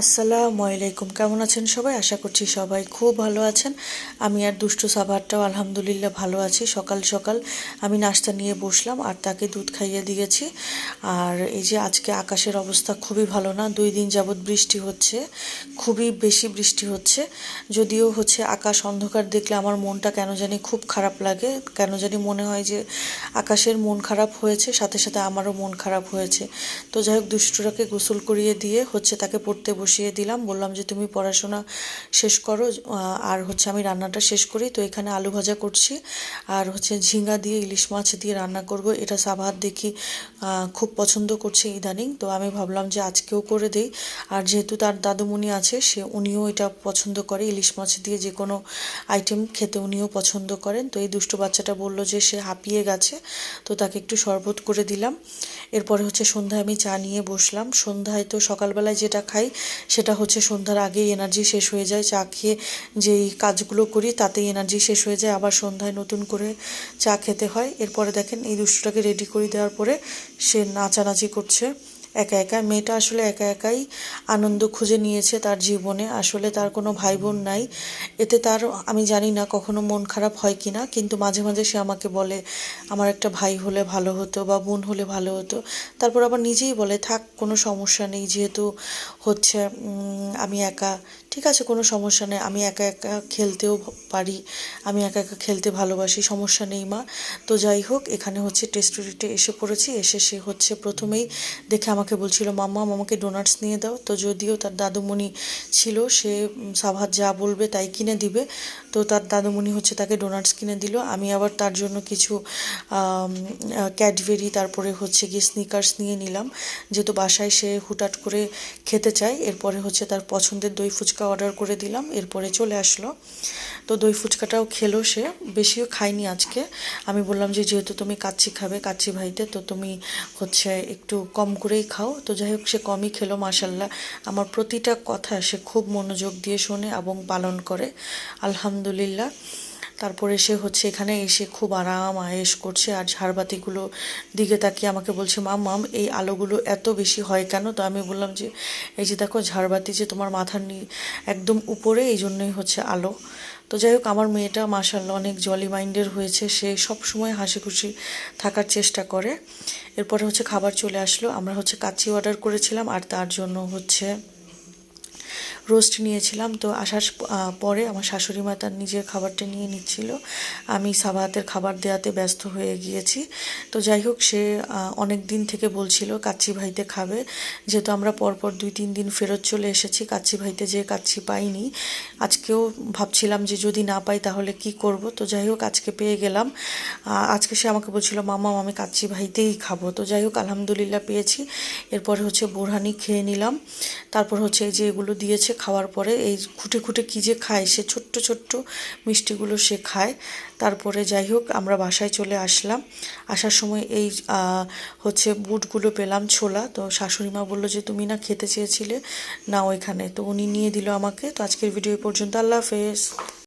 আসসালামু আলাইকুম। কেমন আছেন সবাই? আশা করছি সবাই খুব ভালো আছেন। আমি আর দুষ্টু সাভারটাও আলহামদুলিল্লাহ ভালো আছি। সকাল সকাল আমি নাস্তা নিয়ে বসলাম আর তাকে দুধ খাইয়ে দিয়েছি। আর এই যে আজকে আকাশের অবস্থা খুবই ভালো না, দুই দিন যাবৎ বৃষ্টি হচ্ছে, খুবই বেশি বৃষ্টি হচ্ছে। যদিও হচ্ছে আকাশ অন্ধকার দেখলে আমার মনটা কেন জানি খুব খারাপ লাগে। কেন জানি মনে হয় যে আকাশের মন খারাপ হয়েছে, সাথে সাথে আমারও মন খারাপ হয়েছে। তো যাই হোক, দুষ্টুরাকে গোসল করিয়ে দিয়ে হচ্ছে তাকে পড়তে বসিয়ে দিলাম। বললাম যে, তুমি পড়াশোনা শেষ করো আর হচ্ছে আমি রান্নাটা শেষ করি। তো এখানে আলু ভাজা করছি। আর হচ্ছে ঝিঙ্গা দিয়ে ইলিশ মাছ দিয়ে রান্না করব। এটা সাবাহাত দেখি খুব পছন্দ করছে ইদানিং। তো আমি ভাবলাম যে, আজকেও করে দেই। আর যেহেতু তার দাদুমণি আছে, সে উনিও এটা পছন্দ করে। ইলিশ মাছ দিয়ে যে কোনো আইটেম খেতে উনিও পছন্দ করেন। তো এই দুষ্টু বাচ্চাটা বলল যে, সে হাঁপিয়ে গেছে। তো তাকে একটু শরবত করে দিলাম। এরপরে হচ্ছে সন্ধ্যায় আমি চা নিয়ে বসলাম। সন্ধ্যায় তো সকালবেলায় যেটা খাই সেটা হচ্ছে সন্ধ্যার আগেই এনার্জি শেষ হয়ে যায়, চা খেয়ে যেই কাজগুলো করি তাতেই এনার্জি শেষ হয়ে যায়, আবার সন্ধ্যায় নতুন করে চা খেতে হয়। এরপরে দেখেন এই দুষ্টটাকে রেডি করে দেওয়ার পরে সে নাচানাচি করছে। একা একা। মেয়েটা আসলে একা একাই আনন্দ খুঁজে নিয়েছে তার জীবনে। আসলে তার কোনো ভাই বোন নাই। এতে তার, আমি জানি না কখনো মন খারাপ হয় কি না কিন্তু মাঝে মাঝে সে আমাকে বলে, আমার একটা ভাই হলে ভালো হতো বা বোন হলে ভালো হতো। তারপর আবার নিজেই বলে, থাক, কোনো সমস্যা নেই, যেহেতু হচ্ছে আমি একা। ঠিক আছে, কোনো সমস্যা নেই। আমি একা একা খেলতেও পারি। আমি একা একা খেলতে ভালোবাসি, সমস্যা নেই মা। তো যাই হোক, এখানে হচ্ছে টেস্টোরিটে এসে পড়েছি। এসে সে হচ্ছে প্রথমেই দেখে আমাকে বলছিল, মাম্মা আমাকে ডোনাটস নিয়ে দাও। তো যদিও তার দাদুমণি ছিল, সে সাভার যা বলবে তাই কিনে দিবে। তো তার দাদুমণি হচ্ছে তাকে ডোনাটস কিনে দিল। আমি আবার তার জন্য কিছু ক্যাডবেরি তারপরে হচ্ছে গিয়ে স্নিকার্স নিয়ে নিলাম। যেহেতু বাসায় সে হুটাট করে খেতে চায়, এরপরে হচ্ছে তার পছন্দের দই ফুচকা অর্ডার করে দিলাম, এরপরে চলে আসলো। তো দই ফুচকাটাও খেলো সে, বেশিও খায়নি আজকে। আমি বললাম যে যেহেতু তুমি কাচ্চি খাবে, কাচ্চি ভাইতে, তো তুমি হচ্ছে একটু কম করেই খাও। তো যাই হোক, সে কমই খেলো মাসাল্লাহ আমার প্রতিটা কথা সে খুব মনোযোগ দিয়ে শোনে এবং পালন করে। আলহামদুলিল্লাহ। তারপরে সে হচ্ছে এখানে এসে খুব আরাম আয়েশ করছে আর ঝাড়বাতিগুলো দিকে তাকিয়ে আমাকে বলছে মাম মাম এই আলোগুলো এত বেশি হয় কেন? তো আমি বললাম যে, এই যে দেখো ঝাড়বাতি যে তোমার মাথার একদম উপরে, এই জন্যই হচ্ছে আলো। তো যাই হোক, আমার মেয়েটা মাসাল্লাহ অনেক জলি মাইন্ডের হয়েছে। সে সব সময় হাসি খুশি থাকার চেষ্টা করে। এরপরে হচ্ছে খাবার চলে আসলো। আমরা হচ্ছে কাচ্চি অর্ডার করেছিলাম আর তার জন্য হচ্ছে রোস্ট নিয়েছিলাম। তো আসার পরে আমার শাশুড়ি মা তার নিজের খাবারটা নিয়ে নিচ্ছিল। আমি সাবাহাতের খাবার দেওয়াতে ব্যস্ত হয়ে গিয়েছি। তো যাই হোক, সে অনেক দিন থেকে বলছিল, কাচ্চি ভাইতে খাবে। যেহেতু আমরা পরপর দুই, তিন দিন ফেরত চলে এসেছি, কাচ্চি ভাইতে যে কাচ্চি পাইনি। আজকেও ভাবছিলাম যে যদি না পাই তাহলে কি করব? তো যাই হোক, আজকে পেয়ে গেলাম। আজকে সে আমাকে বলছিল মামা আমি কাচ্চি ভাইতেই খাব। তো যাই হোক, আলহামদুলিল্লাহ পেয়েছি। এরপরে হচ্ছে বোরহানি খেয়ে নিলাম। তারপর হচ্ছে এই যে এগুলো দিয়েছে খাওয়ার পরে এই খুঁটে খুঁটে কী যে খায়, সে ছোট্ট ছোট্ট মিষ্টিগুলো সে খায়। তারপরে যাই হোক, আমরা বাসায় চলে আসলাম। আসার সময় এই হচ্ছে বুটগুলো পেলাম ছোলা। তো শাশুড়ি মা বলল যে, তুমি না খেতে চেয়েছিলে না ওইখানে তো উনি নিয়ে দিল আমাকে। তো আজকের ভিডিও পর্যন্ত। আল্লাহ হাফেজ।